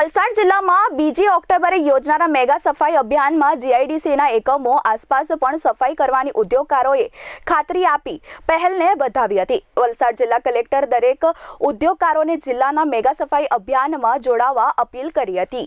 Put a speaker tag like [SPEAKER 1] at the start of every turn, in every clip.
[SPEAKER 1] વલસાડ જિલ્લામાં બીજી ઓક્ટોબરે યોજનારા મેગા સફાઈ અભિયાનમાં જીઆઈડીસીના એકમો આસપાસ પણ સફાઈ કરવાની ઉદ્યોગકારોએ ખાતરી આપી, પહેલને વધાવી હતી. વલસાડ જિલ્લા કલેક્ટર દરેક ઉદ્યોગકારોને જિલ્લાના મેગા સફાઈ અભિયાનમાં જોડાવા અપીલ કરી હતી.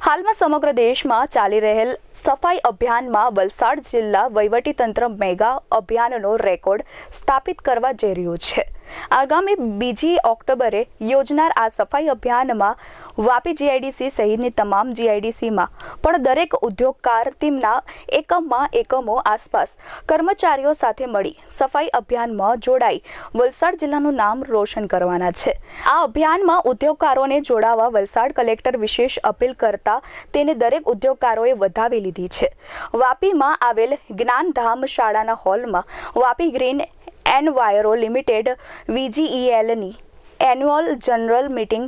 [SPEAKER 1] હાલમાં સમગ્ર દેશમાં ચાલી રહેલ સફાઈ અભિયાનમાં વલસાડ જિલ્લા વહીવટીતંત્ર મેગા અભિયાનનો રેકોર્ડ સ્થાપિત કરવા જઈ રહ્યું છે. આગામી બીજી ઓક્ટોબરે યોજનાર આ સફાઈ અભિયાનમાં વાપી જીઆઈડીસી સહિતની તમામ જીઆઈડીસીમાં પણ દરેક ઉદ્યોગકાર તેમના એકમમાં એકમો આસપાસ કર્મચારીઓ સાથે મળી સફાઈ અભિયાનમાં જોડાઈ વલસાડ જિલ્લાનું નામ રોશન કરવાના છે. આ અભિયાનમાં ઉદ્યોગકારોને જોડાવા વલસાડ કલેક્ટર વિશેષ અપીલ કરતા તેને દરેક ઉદ્યોગકારોએ વધાવી લીધી છે. વાપીમાં આવેલ જ્ઞાનધામ શાળાના હોલમાં વાપી ગ્રીન એનવાયરો લિમિટેડ વીજીઈએલની એન્યુઅલ જનરલ મીટિંગ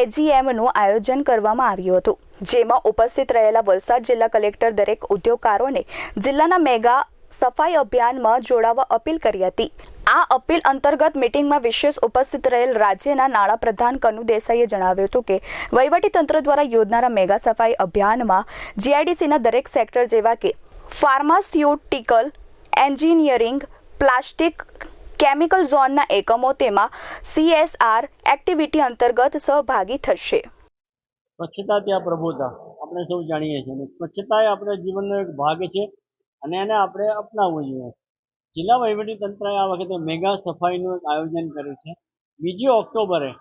[SPEAKER 1] એજીએમનું આયોજન કરવામાં આવ્યું હતું, જેમાં ઉપસ્થિત રહેલા વલસાડ જિલ્લા કલેક્ટર દરેક ઉદ્યોગકારોને જિલ્લાના મેગા સફાઈ અભિયાનમાં જોડાવા અપીલ કરી હતી. આ અપીલ અંતર્ગત મિટિંગમાં વિશેષ ઉપસ્થિત રહેલ રાજ્યના નાણાં પ્રધાન કનુ દેસાઈએ જણાવ્યું હતું કે વહીવટીતંત્ર દ્વારા યોજનારા મેગા સફાઈ અભિયાનમાં જીઆઈડીસીના દરેક સેક્ટર જેવા કે ફાર્માસ્યુટિકલ, એન્જિનિયરિંગ, પ્લાસ્ટિક કેમિકલ ઝોનના એકમો તેમાં સીએસઆર એક્ટિવિટી અંતર્ગત સહભાગી થશે.
[SPEAKER 2] સ્વચ્છતા ત્યાં પ્રભુતા, આપણે સૌ જાણીએ છીએ. સ્વચ્છતા એ આપણા જીવનનો એક ભાગ છે અને એને આપણે અપનાવવું જોઈએ. જિલ્લા વહીવટી તંત્રએ આ વખતે મેગા સફાઈનું એક આયોજન કર્યું છે. બીજી ઓક્ટોબરે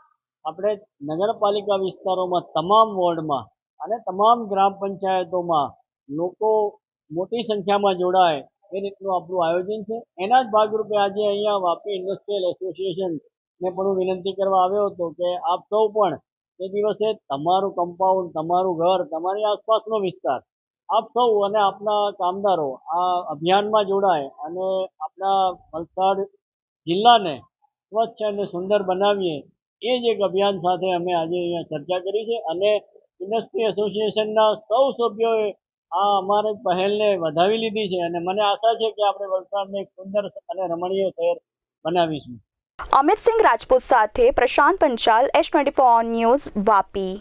[SPEAKER 2] આપણે નગરપાલિકા વિસ્તારોમાં તમામ વોર્ડમાં અને તમામ ગ્રામ પંચાયતોમાં લોકો મોટી સંખ્યામાં જોડાય એ રીતનું આપણું આયોજન છે. એના જ ભાગરૂપે આજે અહીંયા વાપી ઇન્ડસ્ટ્રીયલ એસોસિએશનને પણ હું વિનંતી કરવા આવ્યો હતો કે આપ સૌ પણ તે દિવસે તમારું કમ્પાઉન્ડ તમારું ઘર, તમારી આસપાસનો વિસ્તાર આપ સૌ અને આપના કામદારો આ અભિયાનમાં જોડાય અને આપણા વલસાડ જિલ્લાને સ્વચ્છ અને સુંદર બનાવીએ એ જ એક અભિયાન સાથે અમે આજે અહીંયા ચર્ચા કરી છે અને ઇન્ડસ્ટ્રી એસોસિએશનના સૌ સભ્યોએ આ અમારે પહેલને વધાવી લીધી છે અને મને આશા છે કે આપણે વલસાડને એક સુંદર અને રમણીય શહેર બનાવીશું.
[SPEAKER 1] અમિત સિંહ રાજપૂત સાથે Prashant Panchal, S twenty news, Vapi.